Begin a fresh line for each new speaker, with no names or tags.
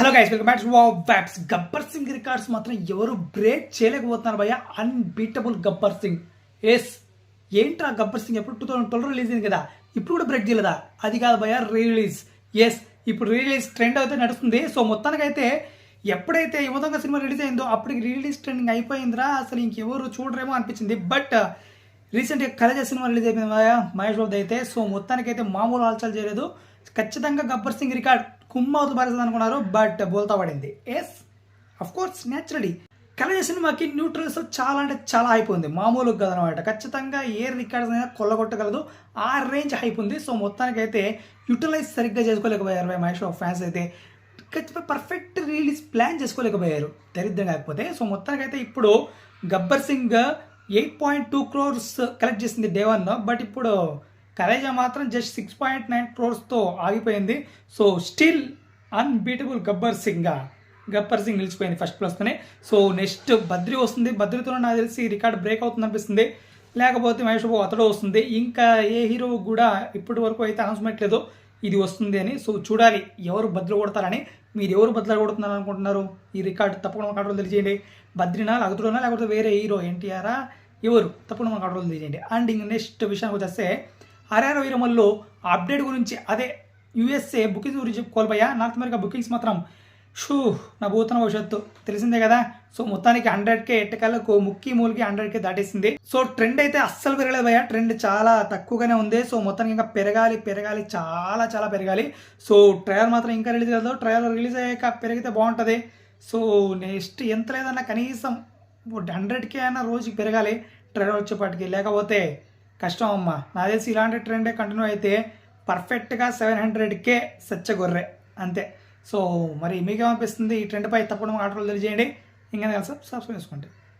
Hello guys welcome back wow వ్యాప్స్ Gabbar Singh records మాత్రం ఎవరు break చేయలేకపోతున్నారు భయ్య. అన్బీటబుల్ గబ్బర్ సింగ్ ఎస్ ఏంట్రా గబ్బర్ సింగ్ ఎప్పుడు టూ థౌసండ్ ట్వెల్వ్ రిలీజ్ అయింది కదా? ఇప్పుడు కూడా బ్రేక్ చేయలేదా? అది కాదు భయ్య రిలీజ్ ఎస్ ఇప్పుడు రిలీజ్ ట్రెండ్ అయితే నడుస్తుంది. సో మొత్తానికైతే ఎప్పుడైతే యువతంగా సినిమా రిలీజ్ అయిందో అప్పటికి రిలీజ్ ట్రెండింగ్ అయిపోయిందిరా. అసలు ఇంకెవరు చూడరేమో అనిపించింది. బట్ రీసెంట్గా కలజ సినిమా రిలీజ్ అయిపోయింది మహేష్ బాబు అయితే. సో మొత్తానికైతే మామూలు ఆల్చాలు చేయలేదు. ఖచ్చితంగా గబ్బర్ సింగ్ రికార్డ్ కుమ్మవుతూ పరిస్థితి అనుకున్నారు బట్ బోల్తా పడింది. Yes of course naturally Kaleja సినిమాకి న్యూట్రల్స్ చాలా అంటే చాలా హైప్ ఉంది. మామూలు కదనమాట. ఖచ్చితంగా ఏ రికార్డ్స్ అయినా కొల్లగొట్టగలదు. ఆ రేంజ్ హైప్ ఉంది. సో మొత్తానికైతే యూటిలైజ్ సరిగ్గా చేసుకోలేకపోయారు భయ్య మహేష్ బాబు ఫ్యాన్స్ అయితే. ఖచ్చితంగా పర్ఫెక్ట్ రిలీజ్ ప్లాన్ చేసుకోలేకపోయారు. దరిద్రం కాకపోతే. సో మొత్తానికైతే ఇప్పుడు Gabbar Singh eight point two crores collect చేసింది డే వన్ బట్ ఇప్పుడు కలేజా మాత్రం జస్ట్ సిక్స్ పాయింట్ నైన్ క్రోర్స్తో ఆగిపోయింది. So still unbeatable Gabbar Singh Gabbar Singh నిలిచిపోయింది ఫస్ట్ ప్లేస్తోనే సో నెక్స్ట్ బద్రి వస్తుంది. బద్రితో నాకు తెలిసి రికార్డ్ బ్రేక్ అవుతుంది అనిపిస్తుంది. లేకపోతే మహేష్ బాబు అతడు వస్తుంది. ఇంకా ఏ హీరో కూడా ఇప్పటి వరకు అయితే అనౌన్స్మెంట్ లేదు. ఇది వస్తుంది అని. సో చూడాలి ఎవరు బదులు కొడతారని. మీరు ఎవరు బదులు కొడుతున్నారు అనుకుంటున్నారు? ఈ రికార్డు తప్పకుండా కంట్రోల్ తెలియజేయండి. బద్రినా లగతుడునా లేకపోతే వేరే హీరో ఎన్టీఆరా? ఎవరు? తప్పకుండా మాకు అడవులు తెలియజేయండి. అండ్ ఇంక నెక్స్ట్ విషయానికి వచ్చేస్తే ఆర్ఆర్ వీరమల్లో అప్డేట్ గురించి అదే యూఎస్ఏ బుకింగ్స్ గురించి చెప్పుకోవాలి నార్త్ అమెరికా బుకింగ్స్ మాత్రం షూ నా భూతన భవిష్యత్తు తెలిసిందే కదా. సో మొత్తానికి హండ్రెడ్ కే ఎట్టకాలకు ముక్కి మూలకి హండ్రెడ్ కే దాటేసింది. సో ట్రెండ్ అయితే అస్సలు పెరగలేదు భయ్యా. ట్రెండ్ చాలా తక్కువగానే ఉంది. సో మొత్తానికి ఇంకా పెరగాలి పెరగాలి చాలా చాలా పెరగాలి. సో ట్రయల్ మాత్రం ఇంకా రిలీజ్ కాదు ట్రయల్ రిలీజ్ అయ్యాక పెరిగితే బాగుంటుంది. సో నెక్స్ట్ ఎంత లేదన్నా కనీసం హండ్రెడ్ కే అయినా రోజుకి పెరగాలి. ట్రయల్ వచ్చేపాటికి లేకపోతే కష్టం అమ్మా నా తెలిసి ఇలాంటి ట్రెండే కంటిన్యూ అయితే పర్ఫెక్ట్గా సెవెన్ హండ్రెడ్కే సచ్చ గొర్రె. అంతే. సో మరి మీకేమనిపిస్తుంది? ఈ ట్రెండ్పై తప్పకుండా మాటలు తెలియజేయండి. ఇంకా కలిసి సబ్స్క్రైబ్ చేసుకోండి.